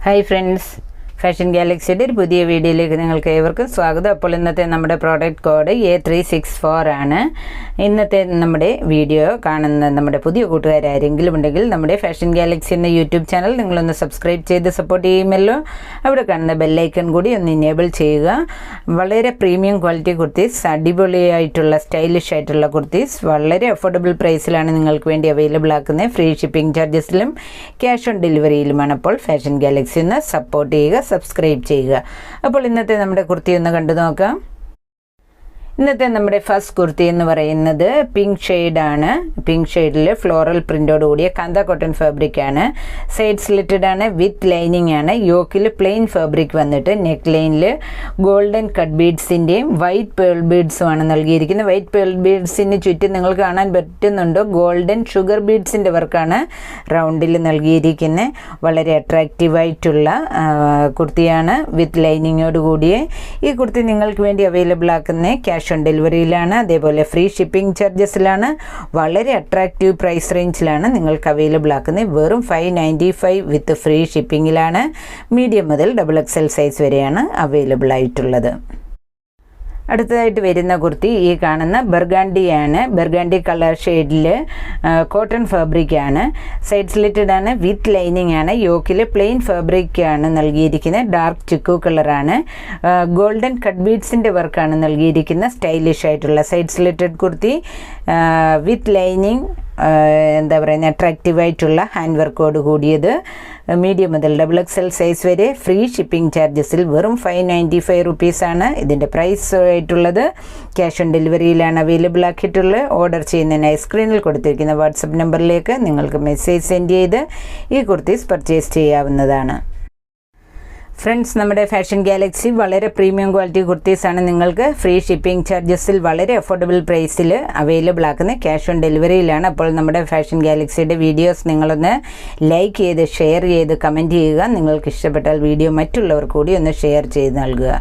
Hi friends fashion ഗാലക്സിയുടെ ഒരു പുതിയ വീഡിയോയിലേക്ക് നിങ്ങൾക്ക് ഏവർക്കും സ്വാഗതം. അപ്പോൾ ഇന്നത്തെ നമ്മുടെ product code A three six four ആണ്. ഇന്നത്തെ നമ്മുടെ വീഡിയോ കാണുന്ന നമ്മുടെ പുതിയ കൂട്ടുകാരാരെങ്കിലും ഉണ്ടെങ്കിൽ നമ്മുടെ ഫാഷൻ ഗാലക്സി എന്ന യൂട്യൂബ് ചാനൽ നിങ്ങളൊന്ന് സബ്സ്ക്രൈബ് ചെയ്ത് സപ്പോർട്ട് ചെയ്യുമല്ലോ. അവിടെ കാണുന്ന ബെല്ലൈക്കൺ കൂടി ഒന്ന് ഇനേബിൾ ചെയ്യുക. വളരെ പ്രീമിയം ക്വാളിറ്റി കുർത്തീസ് അടിപൊളിയായിട്ടുള്ള സ്റ്റൈലിഷ് ആയിട്ടുള്ള കുർത്തീസ് വളരെ അഫോർഡബിൾ പ്രൈസിലാണ് നിങ്ങൾക്ക് വേണ്ടി അവൈലബിൾ ആക്കുന്നത്. ഫ്രീ ഷിപ്പിംഗ് ചാർജസിലും ക്യാഷ് ഓൺ ഡെലിവറിയിലുമാണ് അപ്പോൾ ഫാഷൻ ഗാലക്സി ഒന്ന് സപ്പോർട്ട് ചെയ്യുക സബ്സ്ക്രൈബ് ചെയ്യുക. അപ്പോൾ ഇന്നത്തെ നമ്മുടെ കുർത്തി ഒന്ന് കണ്ടു നോക്കാം. ഇന്നത്തെ നമ്മുടെ ഫസ്റ്റ് കുർത്തി എന്ന് പറയുന്നത് പിങ്ക് ഷെയ്ഡാണ് പിങ്ക് ഷെയ്ഡിൽ ഫ്ലോറൽ പ്രിന്റോട് കൂടിയ കന്ത കോട്ടൺ ഫാബ്രിക് ആണ്. സൈഡ് സ്ലിറ്റഡ് ആണ് വിത്ത് ലൈനിങ് ആണ്. യോക്കിൽ പ്ലെയിൻ ഫാബ്രിക് വന്നിട്ട് നെക്ക് ലൈനിൽ ഗോൾഡൻ കട്ട് ബീഡ്സിന്റെയും വൈറ്റ് പേൾ ബീഡ്സും ആണ് നൽകിയിരിക്കുന്നത്. വൈറ്റ് പേൾ ബീഡ്സിന് ചുറ്റും നിങ്ങൾ കാണാൻ പറ്റുന്നുണ്ടോ? ഗോൾഡൻ ഷുഗർ ബീഡ്സിന്റെ വർക്കാണ് റൗണ്ടിൽ നൽകിയിരിക്കുന്നത് വളരെ അട്രാക്റ്റീവായിട്ടുള്ള കുർത്തിയാണ് വിത്ത് ലൈനിങ്ങോട് കൂടിയ ഈ കുർത്തി നിങ്ങൾക്ക് വേണ്ടി അവൈലബിൾ ആക്കുന്ന ക്യാഷ് ഓൺ ഡെലിവറിയിലാണ് അതേപോലെ ഫ്രീ ഷിപ്പിംഗ് ചാർജസിലാണ് വളരെ അട്രാക്റ്റീവ് പ്രൈസ് റേഞ്ചിലാണ് നിങ്ങൾക്ക് അവൈലബിൾ ആക്കുന്നത്. വെറും five ninety five with free ഷിപ്പിങ്ങിലാണ് medium മുതൽ ഡബിൾ എക്സ് എൽ സൈസ് വരെയാണ് അവൈലബിൾ ആയിട്ടുള്ളത്. അടുത്തതായിട്ട് വരുന്ന കുർത്തി ഈ കാണുന്ന ബെർഗാണ്ടിയാണ്. ബെർഗാണ്ടി കളർ ഷെയ്ഡിൽ കോട്ടൺ ഫാബ്രിക് ആണ്. സൈഡ് സ്ലിറ്റഡ് ആണ്. വിത്ത് ലൈനിങ് ആണ്. യോക്കിൽ പ്ലെയിൻ ഫാബ്രിക് ആണ് നൽകിയിരിക്കുന്നത്. ഡാർക്ക് ചിക്കു കളറാണ് ഗോൾഡൻ കട്ട് ബീഡ്സിന്റെ വർക്കാണ് നൽകിയിരിക്കുന്നത്. സ്റ്റൈലിഷ് ആയിട്ടുള്ള side slitted kurti. With lining എന്താ പറയുന്നത് അട്രാക്റ്റീവ് ആയിട്ടുള്ള ഹാൻഡ് വർക്കോട് കൂടിയത് മീഡിയം മുതൽ ഡബിൾ എക്സ് എൽ സൈസ് വരെ ഫ്രീ ഷിപ്പിംഗ് ചാർജസിൽ വെറും ഫൈവ് നയന്റി ഫൈവ് റുപ്പീസാണ് ഇതിന്റെ പ്രൈസ് ആയിട്ടുള്ളത്. ക്യാഷ് ഓൺ ഡെലിവറിയിലാണ് അവൈലബിൾ ആക്കിയിട്ടുള്ളത്. ഓർഡർ ചെയ്യുന്നതിനായി സ്ക്രീനിൽ കൊടുത്തിരിക്കുന്ന വാട്സപ്പ് നമ്പറിലേക്ക് നിങ്ങൾക്ക് മെസ്സേജ് സെൻഡ് ചെയ്ത് ഈ കുർത്തീസ് പർച്ചേസ് ചെയ്യാവുന്നതാണ്. ഫ്രണ്ട്സ് നമ്മുടെ ഫാഷൻ ഗാലക്സി വളരെ പ്രീമിയം ക്വാളിറ്റി കുർത്തീസാണ്. നിങ്ങൾക്ക് ഫ്രീ ഷിപ്പിംഗ് ചാർജസിൽ വളരെ അഫോർഡബിൾ പ്രൈസിൽ അവൈലബിൾ ആക്കുന്നത് ക്യാഷ് ഓൺ ഡെലിവറിയിലാണ്. അപ്പോൾ നമ്മുടെ ഫാഷൻ ഗാലക്സിയുടെ വീഡിയോസ് നിങ്ങളൊന്ന് ലൈക്ക് ചെയ്ത് ഷെയർ ചെയ്ത് കമന്റ് ചെയ്യുക. നിങ്ങൾക്ക് ഇഷ്ടപ്പെട്ടാൽ വീഡിയോ മറ്റുള്ളവർ കൂടി ഒന്ന് ഷെയർ ചെയ്ത് നൽകുക.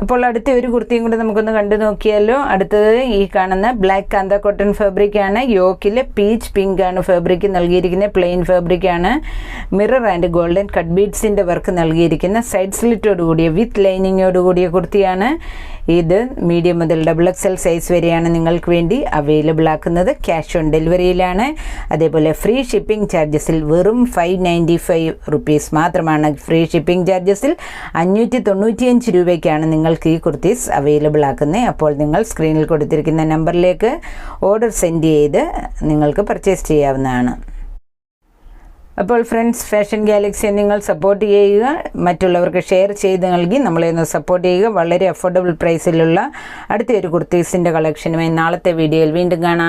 അപ്പോൾ അടുത്ത ഒരു കുർത്തിയും കൂടെ നമുക്കൊന്ന് കണ്ടു നോക്കിയാലോ. അടുത്തത് ഈ കാണുന്ന ബ്ലാക്ക് കാന്ത കോട്ടൺ ഫാബ്രിക് ആണ്. യോക്കിൽ പീച്ച് പിങ്ക് ആണ് ഫാബ്രിക് നൽകിയിരിക്കുന്നത്. പ്ലെയിൻ ഫാബ്രിക് ആണ്. മിറർ ആൻഡ് ഗോൾഡൻ കട്ട് ബീഡ്സിന്റെ വർക്ക് നൽകിയിരിക്കുന്ന സൈഡ് സ്ലിറ്റോട് കൂടിയ വിത്ത് ലൈനിങ്ങോട് കൂടിയ കുർത്തിയാണ്. ഇത് മീഡിയം മുതൽ ഡബിൾ എക്സ് എൽ സൈസ് വരെയാണ് നിങ്ങൾക്ക് വേണ്ടി അവൈലബിൾ ആക്കുന്നത്. ക്യാഷ് ഓൺ ഡെലിവറിയിലാണ് അതേപോലെ ഫ്രീ ഷിപ്പിംഗ് ചാർജസിൽ വെറും ഫൈവ് നയന്റി ഫൈവ് റുപ്പീസ് മാത്രമാണ് ഫ്രീ ഷിപ്പിംഗ് ചാർജസിൽ അഞ്ഞൂറ്റി തൊണ്ണൂറ്റിയഞ്ച് രൂപയ്ക്കാണ് നിങ്ങൾക്ക് ഈ കുർത്തീസ് അവൈലബിൾ ആക്കുന്നത്. അപ്പോൾ നിങ്ങൾ സ്ക്രീനിൽ കൊടുത്തിരിക്കുന്ന നമ്പറിലേക്ക് ഓർഡർ സെൻഡ് ചെയ്ത് നിങ്ങൾക്ക് പർച്ചേസ് ചെയ്യാവുന്നതാണ്. അപ്പോൾ ഫ്രണ്ട്സ് ഫാഷൻ ഗാലക്സിയെ നിങ്ങൾ സപ്പോർട്ട് ചെയ്യുക. മറ്റുള്ളവർക്ക് ഷെയർ ചെയ്ത് നൽകി നമ്മളെ ഒന്ന് സപ്പോർട്ട് ചെയ്യുക. വളരെ അഫോർഡബിൾ പ്രൈസിലുള്ള അടുത്തൊരു കുർത്തീസിന്റെ കളക്ഷനുമായി നാളത്തെ വീഡിയോയിൽ വീണ്ടും കാണാം.